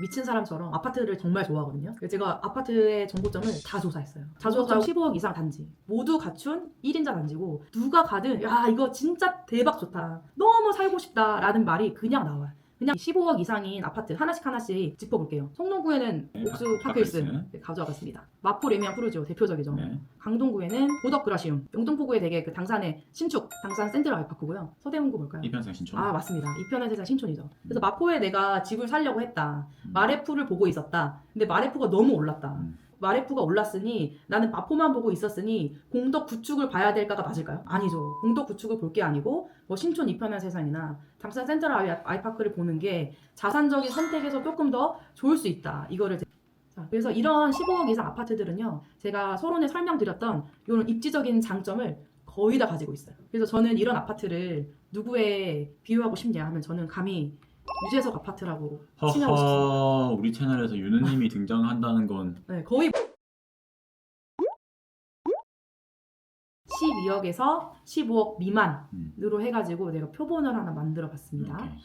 미친 사람처럼 아파트를 정말 좋아하거든요. 그래서 제가 아파트의 정보점을 다 조사했어요. 자조점 15억 이상 단지 모두 갖춘 1인자 단지고 누가 가든 야 이거 진짜 대박 좋다. 너무 살고 싶다라는 말이 그냥 나와요. 그냥 15억 이상인 아파트 하나씩 하나씩 짚어볼게요. 성동구에는 네, 옥수 파- 파크힐스 파크힐스. 네, 가져와봤습니다. 마포 레미안 푸르지오 대표적이죠. 네. 강동구에는 고덕 그라시움, 영등포구에 되게 그 당산의 신축, 당산 센트럴 아이파크고요. 서대문구 뭘까요? 이편성 신촌. 아 맞습니다. 이편의 세상 신촌이죠. 그래서 마포에 내가 집을 살려고 했다. 마레프를 보고 있었다. 근데 마레프가 너무 올랐다. 음. 마레프가 올랐으니 나는 마포만 보고 있었으니 공덕 구축을 봐야 될까가 맞을까요? 아니죠. 공덕 구축을 볼 게 아니고 뭐 신촌 이편의 세상이나 당산 센트럴 아이- 아이파크를 보는 게 자산적인 선택에서 조금 더 좋을 수 있다. 이거를 제- 자, 그래서 이런 15억 이상 아파트들은요. 제가 서론에 설명드렸던 이런 입지적인 장점을 거의 다 가지고 있어요. 그래서 저는 이런 아파트를 누구에 비유하고 싶냐 하면 저는 감히 유재석 아파트라고 싶습니다. 허허 우리 채널에서 유느님이 등장한다는 건 네, 거의 12억에서 15억 미만으로 음. 해가지고 내가 표본을 하나 만들어 봤습니다. 이렇게